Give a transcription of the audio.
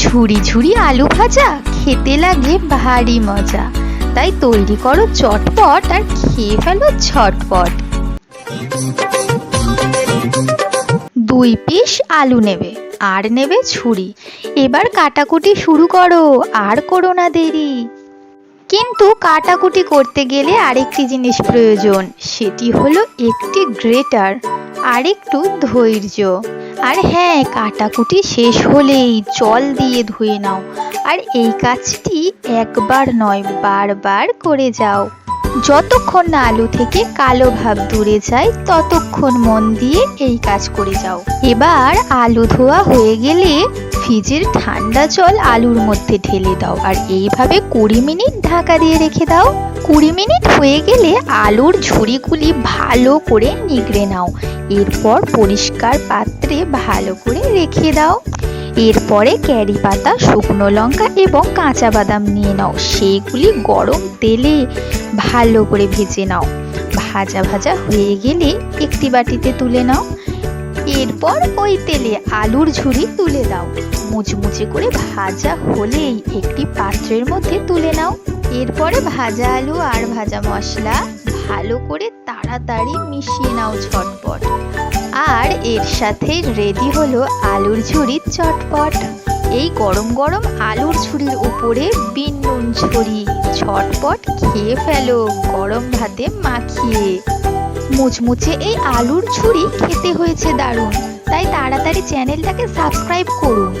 ঝুড়ি ঝুড়ি আলু ভাজা, খেতে লাগে ভারী মজা। তাই তৈরি করো চটপট আর খেয়ে ফেলো ছটপট দুই পিস আলু নেবে, আর নেবে ছুরি এবার কাটাকুটি শুরু করো, আর করো না দেরি। কিন্তু কাটাকুটি করতে গেলে আরেকটি জিনিস প্রয়োজন, সেটি হলো একটি গ্রেটার আর একটু ধৈর্য। আর হ্যাঁ কাটাকুটি শেষ হলেই জল দিয়ে ধুয়ে নাও। আর এই কাজটি একবার নয়, বারবার করে যাও। যতক্ষণ না আলু থেকে কালো ভাব দূরে যায়, ততক্ষণ মন দিয়ে এই কাজ করে যাও। এবার আলু ধোয়া হয়ে গেলে ফ্রিজের ঠান্ডা জল আলুর মধ্যে ঢেলে দাও। আর এইভাবে কুড়ি মিনিট ঢাকা দিয়ে রেখে দাও। কুড়ি মিনিট হয়ে গেলে আলুর ঝুড়িগুলি ভালো করে নিগড়ে নাও। এরপর পরিষ্কার পাত্রে ভালো করে রেখে দাও। এরপরে ক্যারি পাতা, শুকনো লঙ্কা এবং কাঁচা বাদাম নিয়ে নাও। সেইগুলি গরম তেলে ভালো করে ভেজে নাও। ভাজা ভাজা হয়ে গেলে একটি বাটিতে তুলে নাও। এরপর ওই তেলে আলুর ঝুড়ি তুলে দাও। মুচমুচে করে ভাজা হলেই একটি পাত্রের মধ্যে তুলে নাও। এরপরে ভাজা আলু আর ভাজা মশলা ভালো করে তাড়াতাড়ি মিশিয়ে নাও ঝটপট। আর এর সাথে রেডি হলো আলুর ঝুড়ির চটপট। এই গরম গরম আলুর ঝুড়ির উপরে বিন, নুন ছড়ি ঝটপট খেয়ে ফেলো গরম ভাতে মাখিয়ে। মুচমুচে এই আলুর ঝুড়ি খেতে হয়েছে দারুণ। তাই তাড়াতাড়ি চ্যানেলটাকে সাবস্ক্রাইব করুন।